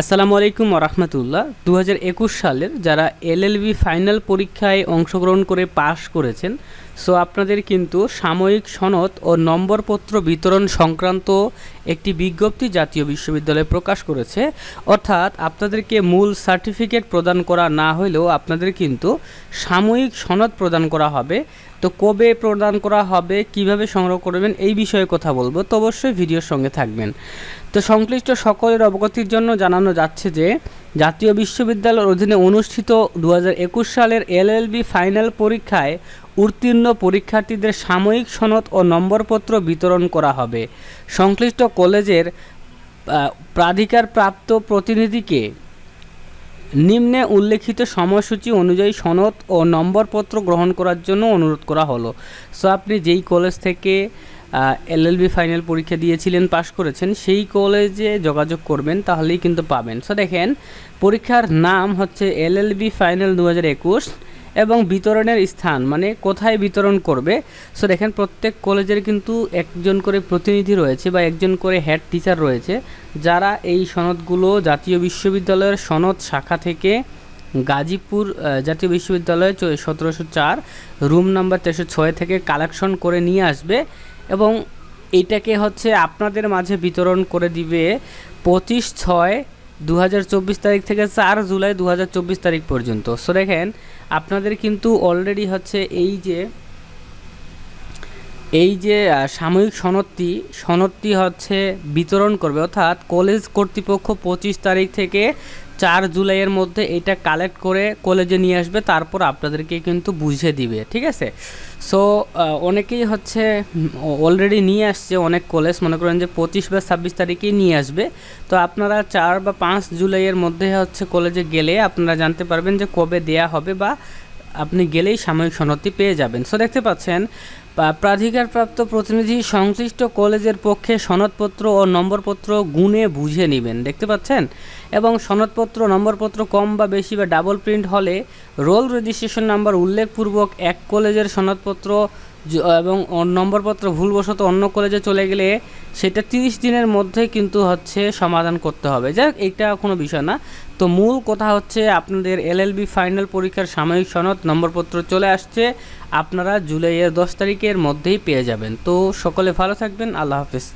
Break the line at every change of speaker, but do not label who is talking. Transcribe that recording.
আসসালামু আলাইকুম রহমতুল্লাহ। দু একুশ সালের যারা এলএলবি ফাইনাল পরীক্ষায় অংশগ্রহণ করে পাশ করেছেন, সো আপনাদের কিন্তু সাময়িক সনদ ও নম্বরপত্র বিতরণ সংক্রান্ত একটি বিজ্ঞপ্তি জাতীয় বিশ্ববিদ্যালয় প্রকাশ করেছে। অর্থাৎ আপনাদেরকে মূল সার্টিফিকেট প্রদান করা না হলেও আপনাদের কিন্তু সাময়িক সনদ প্রদান করা হবে। তো কবে প্রদান করা হবে, কীভাবে সংগ্রহ করবেন, এই বিষয়ে কথা বলব। তো অবশ্যই ভিডিওর সঙ্গে থাকবেন। তো সংশ্লিষ্ট সকলের অবগতির জন্য জানানো যাচ্ছে যে, জাতীয় বিশ্ববিদ্যালয়ের অধীনে অনুষ্ঠিত দুহাজার একুশ সালের এলএলবি ফাইনাল পরীক্ষায় উত্তীর্ণ পরীক্ষার্থীদের সাময়িক সনদ ও নম্বরপত্র বিতরণ করা হবে। সংশ্লিষ্ট কলেজের প্রাধিকারপ্রাপ্ত প্রতিনিধিকে নিম্নে উল্লেখিত সময়সূচি অনুযায়ী সনদ ও নম্বরপত্র গ্রহণ করার জন্য অনুরোধ করা হলো। সো, আপনি যেই কলেজ থেকে এলএলবি ফাইনাল পরীক্ষা দিয়েছিলেন, পাশ করেছেন, সেই কলেজে যোগাযোগ করবেন, তাহলেই কিন্তু পাবেন। সো দেখেন, পরীক্ষার নাম হচ্ছে এলএলবি ফাইনাল দু হাজার একুশ এবং বিতরণের স্থান মানে কোথায় বিতরণ করবে? সো দেখেন, প্রত্যেক কলেজের কিন্তু একজন করে প্রতিনিধি রয়েছে বা একজন করে হেড টিচার রয়েছে, যারা এই সনদগুলো জাতীয় বিশ্ববিদ্যালয়ের সনদ শাখা থেকে গাজীপুর জাতীয় বিশ্ববিদ্যালয় সতেরোশো চার রুম নাম্বার তেরোশো ছয় থেকে কালেকশন করে নিয়ে আসবে। এবং এটাকে হচ্ছে আপনাদের মাঝে বিতরণ করে দিবে পঁচিশ ছয় দু হাজার তারিখ থেকে চার জুলাই দু হাজার চব্বিশ তারিখ পর্যন্ত। সো দেখেন, আপনাদের কিন্তু অলরেডি হচ্ছে এই যে এই যে সাময়িক সনদটি সনদটি হচ্ছে বিতরণ করবে, অর্থাৎ কলেজ কর্তৃপক্ষ পঁচিশ তারিখ থেকে চার জুলাইয়ের মধ্যে এটা কালেক্ট করে কলেজে নিয়ে আসবে, তারপর আপনাদেরকে কিন্তু বুঝিয়ে দিবে, ঠিক আছে? সো অনেকেই হচ্ছে অলরেডি নিয়ে আসছে, অনেক কলেজ, মনে করেন যে পঁচিশ বা ছাব্বিশ তারিখেই নিয়ে আসবে। তো আপনারা চার বা পাঁচ জুলাইয়ের মধ্যে হচ্ছে কলেজে গেলে আপনারা জানতে পারবেন যে কবে দেয়া হবে বা আপনি গেলেই সাময়িক সনদটি পেয়ে যাবেন। সো দেখতে পাচ্ছেন প্রাধিকারপ্রাপ্ত প্রতিনিধি সংশ্লিষ্ট কলেজের পক্ষে সনদপত্র ও নম্বরপত্র গুণে বুঝে নেবেন। দেখতে পাচ্ছেন? এবং সনদপত্র, নম্বরপত্র কম বা বেশি বা ডাবল প্রিন্ট হলে রোল রেজিস্ট্রেশন নাম্বার উল্লেখপূর্বক এক কলেজের সনদপত্র এবং নম্বরপত্র ভুলবশত অন্য কলেজে চলে গেলে সেটা তিরিশ দিনের মধ্যে কিন্তু হচ্ছে সমাধান করতে হবে। যাই এটা কোনো বিষয় না। তো মূল কথা হচ্ছে আপনাদের এলএলবি ফাইনাল পরীক্ষার সাময়িক সনদ, নম্বরপত্র চলে আসছে। আপনারা জুলাইয়ের দশ তারিখের মধ্যেই পেয়ে যাবেন। তো সকলে ভালো থাকবেন। আল্লাহ হাফেজ।